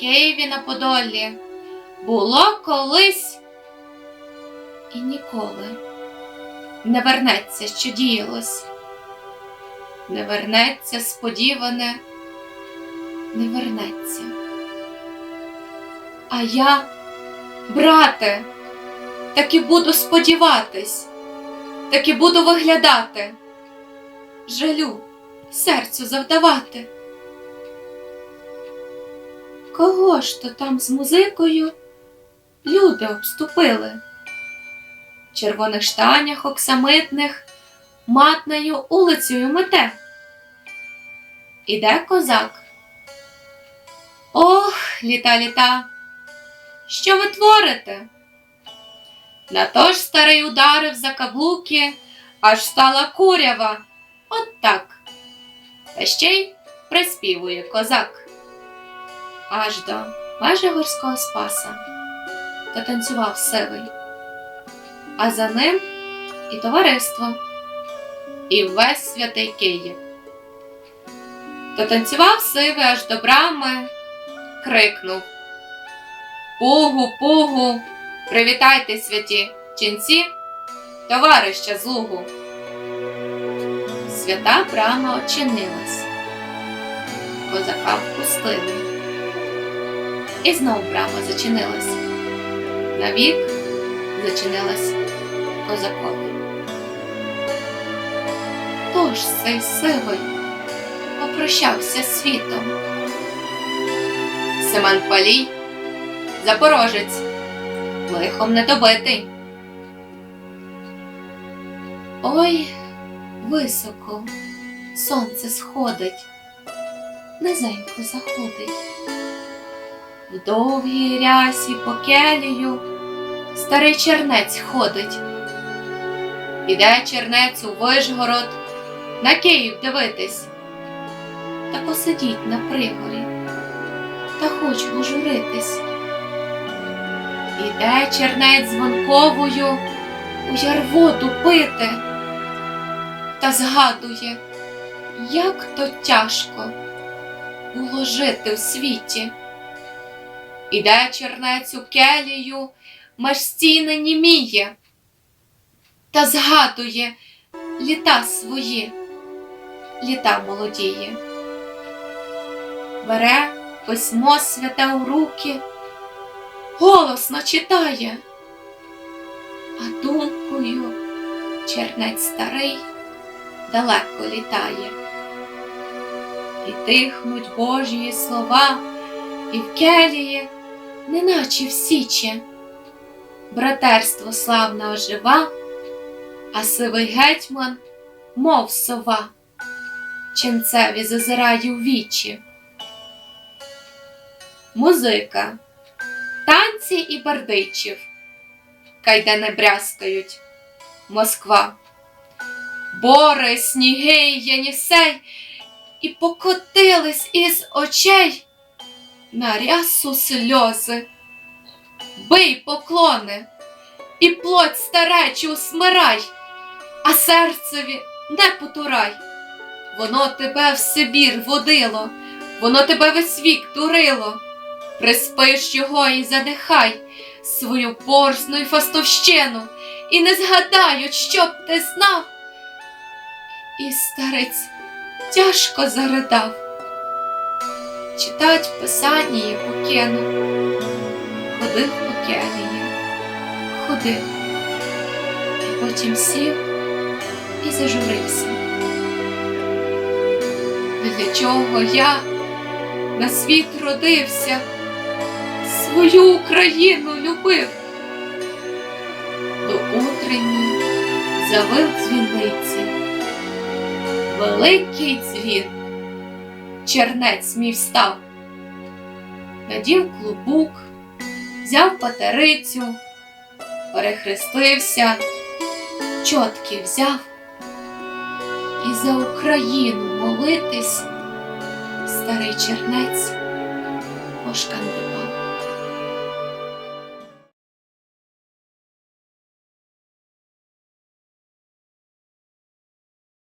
Києві на Подолі було колись і ніколи. Не вернеться, що діялось, не вернеться сподіване, не вернеться. А я, брате, таки буду сподіватись, таки буду виглядати, жалю серцю завдавати. Кого ж то там з музикою люди обступили? В червоних штанях оксамитних матнею улицею мете. Іде козак. Ох, літа літа, що ви творите? На то ж старий ударив за каблуки, аж стала курява. От так. Та ще й приспівує козак. Аж до майже горського спаса та танцював сивий, а за ним і товариство, і весь святий Київ. То танцював сивий аж до брами, крикнув Пугу, пугу, привітайте святі ченці, товарища з лугу. Свята брама очинилась, козака впустили. І знов брама зачинилась. Навік зачинилась козакові. Хто ж цей сивий попрощався світом? Семен Палій, запорожець, лихом не добитий. Ой, високо сонце сходить, низенько заходить. В довгій рясі по келію старий чернець ходить. Іде чернець у Вишгород на Київ дивитись, та посидіть на пригорі, та хоч пожуритись. Іде чернець дзвонковою у ярводу пити, та згадує, як то тяжко було жити в світі. Іде чернець у келію, меж стіни німіє, та згадує літа свої, літа молодіє. Бере письмо святе у руки, голосно читає, а думкою чернець старий далеко літає. І тихнуть Божії слова, і в келії неначе в січі. Братерство славно ожива, а сивий гетьман, мов сова, ченцеві зазирає у вічі. Музика, танці і бардичів, кайдани брязкають, Москва, бори, сніги, Єнісей, і покотились із очей на рясу сльози. Бий поклони, і плоть старечу смирай, а серцеві не потурай. Воно тебе в Сибір водило, воно тебе весь вік турило. Приспиш його і задихай свою порсну й фастовщину, і не згадають, що б ти знав. І старець тяжко заридав читать писання покинув, ходив по келії, ходив, потім сів і зажурився. Для чого я на світ родився, свою Україну любив? До утренні завив дзвіниці, великий дзвін чернець мій встав, надів клубук, взяв патерицю, перехрестився, чотки взяв і за Україну молитись старий чернець пошкандив.